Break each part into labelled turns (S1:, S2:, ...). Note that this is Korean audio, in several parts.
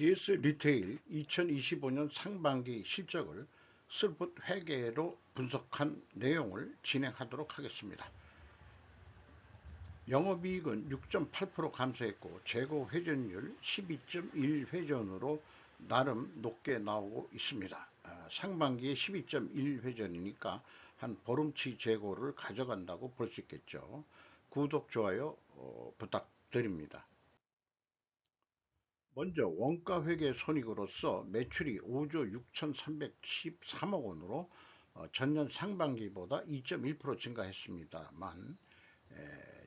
S1: GS 리테일 2025년 상반기 실적을 슬풋 회계로 분석한 내용을 진행하도록 하겠습니다. 영업이익은 6.8% 감소했고 재고 회전율 12.1회전으로 나름 높게 나오고 있습니다. 아, 상반기에 12.1회전이니까 한 보름치 재고를 가져간다고 볼 수 있겠죠. 구독, 좋아요 어, 부탁드립니다. 먼저 원가 회계 손익으로서 매출이 5조 6,313억 원으로 어, 전년 상반기보다 2.1% 증가했습니다만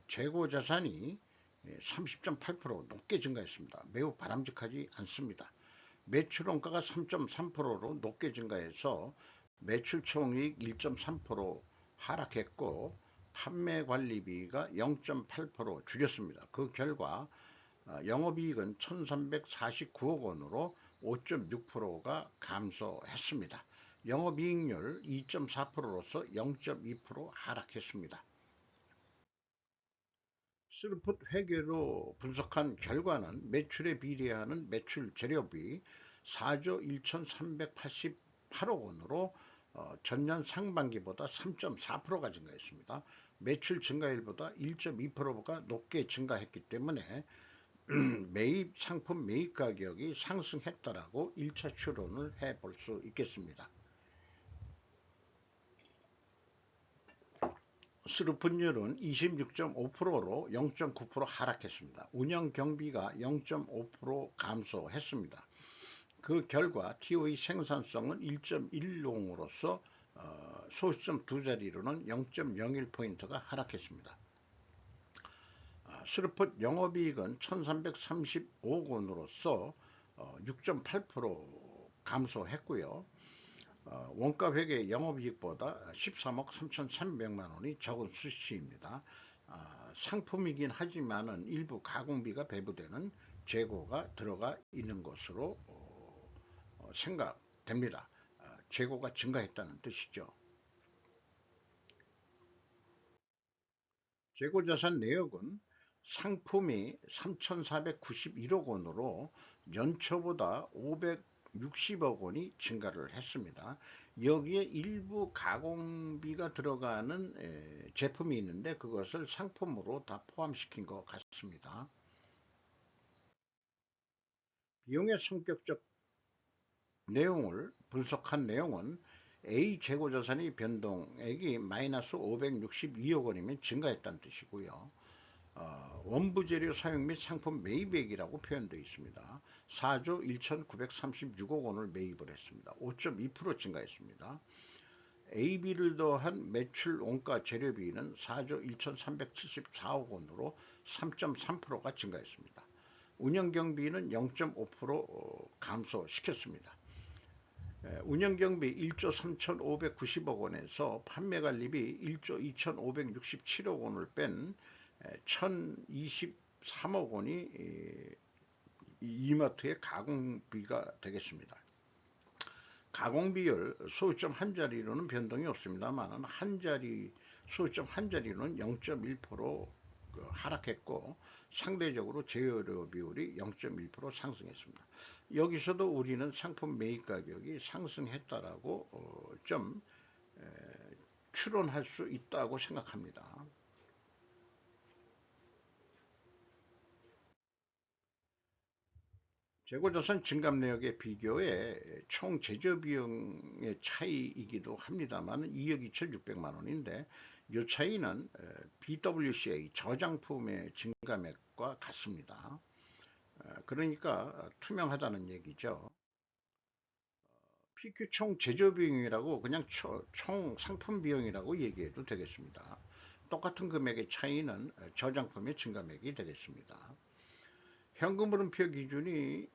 S1: 재고 자산이 30.8% 높게 증가했습니다. 매우 바람직하지 않습니다. 매출 원가가 3.3%로 높게 증가해서 매출 총이익 1.3% 하락했고 판매 관리비가 0.8% 줄였습니다. 그 결과 어, 영업이익은 1349억 원으로 5.6%가 감소했습니다. 영업이익률 2.4%로서 0.2% 하락했습니다. 스루풋 회계로 분석한 결과는 매출에 비례하는 매출 재료비 4조 1388억 원으로 어, 전년 상반기보다 3.4%가 증가했습니다. 매출 증가율보다 1.2%가 높게 증가했기 때문에 매입 상품 매입 가격이 상승했다라고 1차 추론을 해 볼 수 있겠습니다. 수루 분율은 26.5%로 0.9% 하락했습니다. 운영 경비가 0.5% 감소했습니다. 그 결과 TO의 생산성은 1.10으로서 어, 소수점 두 자리로는 0.01포인트가 하락했습니다. 스루풋 영업이익은 1335억 원으로서 6.8% 어, 감소했고요. 어, 원가 회계 영업이익보다 13억 3,300만 원이 적은 수치입니다. 아, 상품이긴 하지만 일부 가공비가 배부되는 재고가 들어가 있는 것으로 어, 생각됩니다. 아, 재고가 증가했다는 뜻이죠. 재고자산 내역은 상품이 3,491억 원으로 연초보다 560억 원이 증가를 했습니다. 여기에 일부 가공비가 들어가는 제품이 있는데 그것을 상품으로 다 포함시킨 것 같습니다. 비용의 성격적 내용을 분석한 내용은 A 재고자산의 변동액이 마이너스 562억 원이면 증가했다는 뜻이고요. 어, 원부 재료 사용 및 상품 매입액이라고 표현되어 있습니다. 4조 1,936억 원을 매입을 했습니다. 5.2% 증가했습니다. AB를 더한 매출 원가 재료비는 4조 1,374억 원으로 3.3%가 증가했습니다. 운영경비는 0.5% 어, 감소시켰습니다. 운영경비 1조 3,590억 원에서 판매관리비 1조 2,567억 원을 뺀 1023억 원이 이마트의 가공비가 되겠습니다. 가공비율 소유점 한 자리로는 변동이 없습니다만 한 자리 소유점 한 자리로는 0.1%그 하락했고 상대적으로 제어료 비율이 0.1% 상승했습니다. 여기서도 우리는 상품 매입 가격이 상승했다라고 어, 좀 추론할 수 있다고 생각합니다. 재고자산 증감 내역의 비교에 총 제조 비용의 차이이기도 합니다만 2억 2,600만 원인데 이 차이는 BWCA 저장품의 증감액과 같습니다. 그러니까 투명하다는 얘기죠. PQ 총 제조 비용이라고 그냥 총 상품 비용이라고 얘기해도 되겠습니다. 똑같은 금액의 차이는 저장품의 증감액이 되겠습니다. 현금 물음표 기준이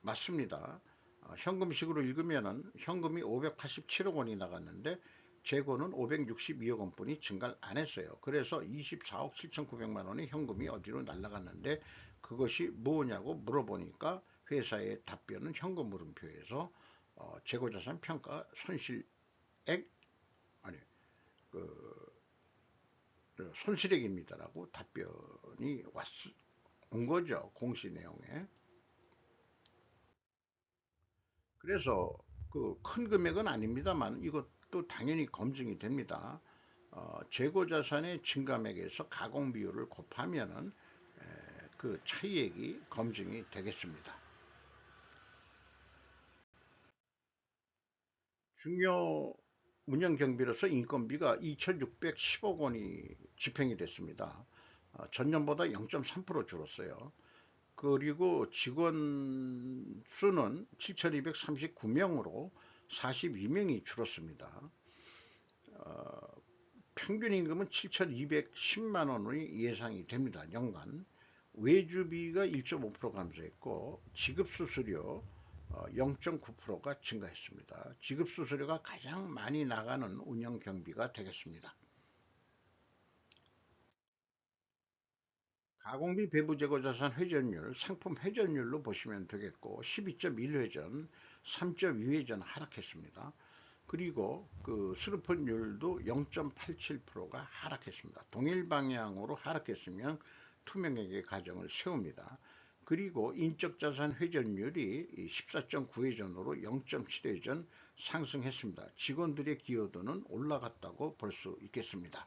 S1: 맞습니다. 어, 현금식으로 읽으면 현금이 587억 원이 나갔는데 재고는 562억 원뿐이 증가를 안 했어요. 그래서 24억 7,900만 원의 현금이 어디로 날라갔는데 그것이 뭐냐고 물어보니까 회사의 답변은 현금 물음표에서 어, 재고자산 평가 손실액 아니 그, 그 손실액입니다라고 답변이 왔, 온 거죠. 공시 내용에. 그래서 그 큰 금액은 아닙니다만 이것도 당연히 검증이 됩니다. 어, 재고 자산의 증감액에서 가공 비율을 곱하면은 에, 그 차이액이 검증이 되겠습니다. 중요 운영 경비로서 인건비가 2,610억 원이 집행이 됐습니다. 어, 전년보다 0.3% 줄었어요. 그리고 직원 수는 7,239명으로 42명이 줄었습니다. 어, 평균 임금은 7,210만 원이 예상이 됩니다. 연간. 외주비가 1.5% 감소했고 지급 수수료 0.9%가 어, 증가했습니다. 지급 수수료가 가장 많이 나가는 운영 경비가 되겠습니다. 가공비 배부 재고 자산 회전율, 상품 회전율로 보시면 되겠고 12.1회전, 3.2회전 하락했습니다. 그리고 그 수르폰율도 0.87%가 하락했습니다. 동일 방향으로 하락했으면 투명하게 가정을 세웁니다. 그리고 인적자산 회전율이 14.9회전으로 0.7회전 상승했습니다. 직원들의 기여도는 올라갔다고 볼 수 있겠습니다.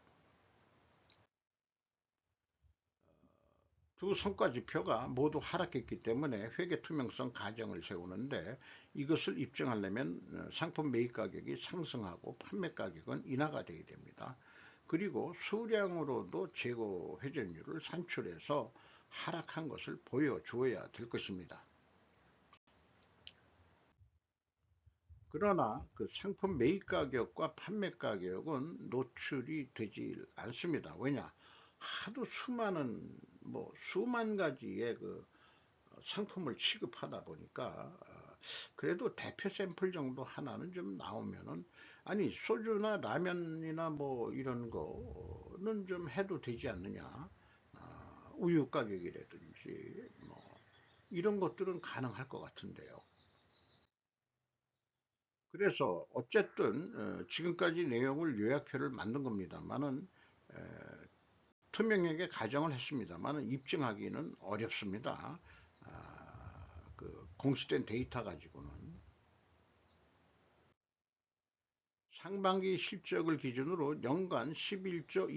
S1: 두 성과 지표가 모두 하락했기 때문에 회계 투명성 가정을 세우는데 이것을 입증하려면 어, 상품 매입 가격이 상승하고 판매 가격은 인하가 되어야 됩니다. 그리고 수량으로도 재고 회전율을 산출해서 하락한 것을 보여주어야 될 것입니다. 그러나 그 상품 매입 가격과 판매 가격은 노출이 되지 않습니다. 왜냐? 하도 수많은 뭐 수만 가지의 그 상품을 취급하다 보니까 어, 그래도 대표 샘플 정도 하나는 좀 나오면은 아니 소주나 라면이나 뭐 이런 거는 좀 해도 되지 않느냐 어, 우유 가격이라든지 뭐 이런 것들은 가능할 것 같은데요. 그래서 어쨌든 어, 지금까지 내용을 요약표를 만든 겁니다만은 투명하게 가정을 했습니다만 입증하기는 어렵습니다. 아, 그 공시된 데이터 가지고는 상반기 실적을 기준으로 연간 11조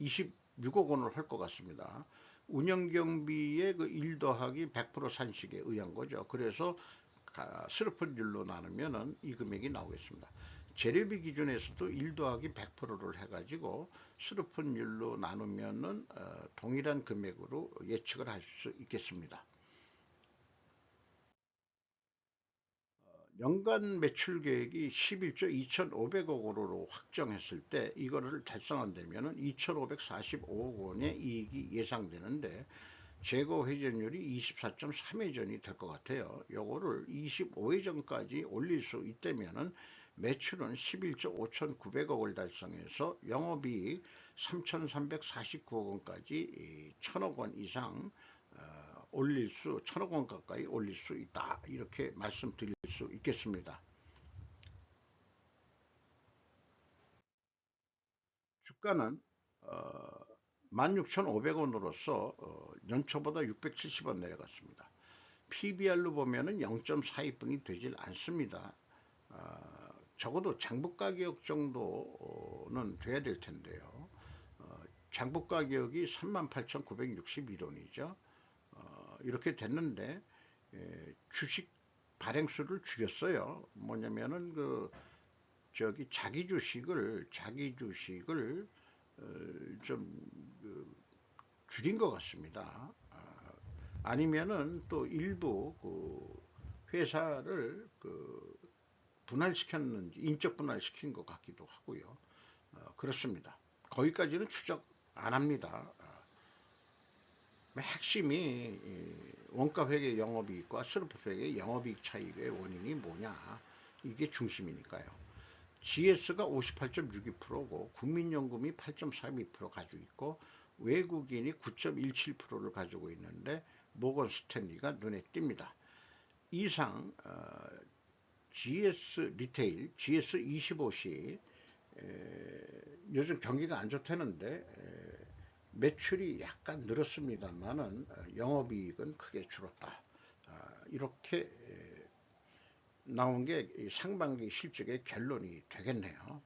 S1: 2626억 원을 할 것 같습니다. 운영경비의 그1 더하기 100% 산식에 의한 거죠. 그래서 슬로펀율로 나누면 이 금액이 나오겠습니다. 재료비 기준에서도 1 더하기 100%를 해가지고 수르폰율로 나누면은 어, 동일한 금액으로 예측을 할 수 있겠습니다. 어, 연간 매출 계획이 11조 2,500억 원으로 확정했을 때 이거를 달성한다면 2,545억 원의 이익이 예상되는데 재고 회전율이 24.3회전이 될 것 같아요. 요거를 25회전까지 올릴 수 있다면은 매출은 11조 5,900억을 달성해서 영업이익 3,349억 원까지 1,000억 원 이상 어, 올릴 수, 1,000억 원 가까이 올릴 수 있다. 이렇게 말씀드릴 수 있겠습니다. 주가는 어, 16,500원으로서 어, 연초보다 670원 내려갔습니다. PBR로 보면 은 0.42분이 되질 않습니다. 어, 적어도 장부 가격 정도는 돼야 될 텐데요. 어, 장부 가격이 38,961원이죠. 어, 이렇게 됐는데 에, 주식 발행수를 줄였어요. 뭐냐면은 그 저기 자기 주식을 자기 주식을 어, 좀 그 줄인 것 같습니다. 아, 아니면은 또 일부 그 회사를 그 분할시켰는지 인적 분할시킨 것 같기도 하고요. 어, 그렇습니다. 거기까지는 추적 안 합니다. 어, 핵심이 원가 회계 영업이익과 스루프회계 영업이익 차익의 원인이 뭐냐 이게 중심이니까요. GS가 58.62%고 국민연금이 8.32% 가지고 있고 외국인이 9.17%를 가지고 있는데 모건 스탠리가 눈에 띕니다. 이상 어, GS 리테일, GS 25시 요즘 경기가 안 좋다는데 매출이 약간 늘었습니다만은 어, 영업이익은 크게 줄었다. 아, 이렇게 나온 게 상반기 실적의 결론이 되겠네요.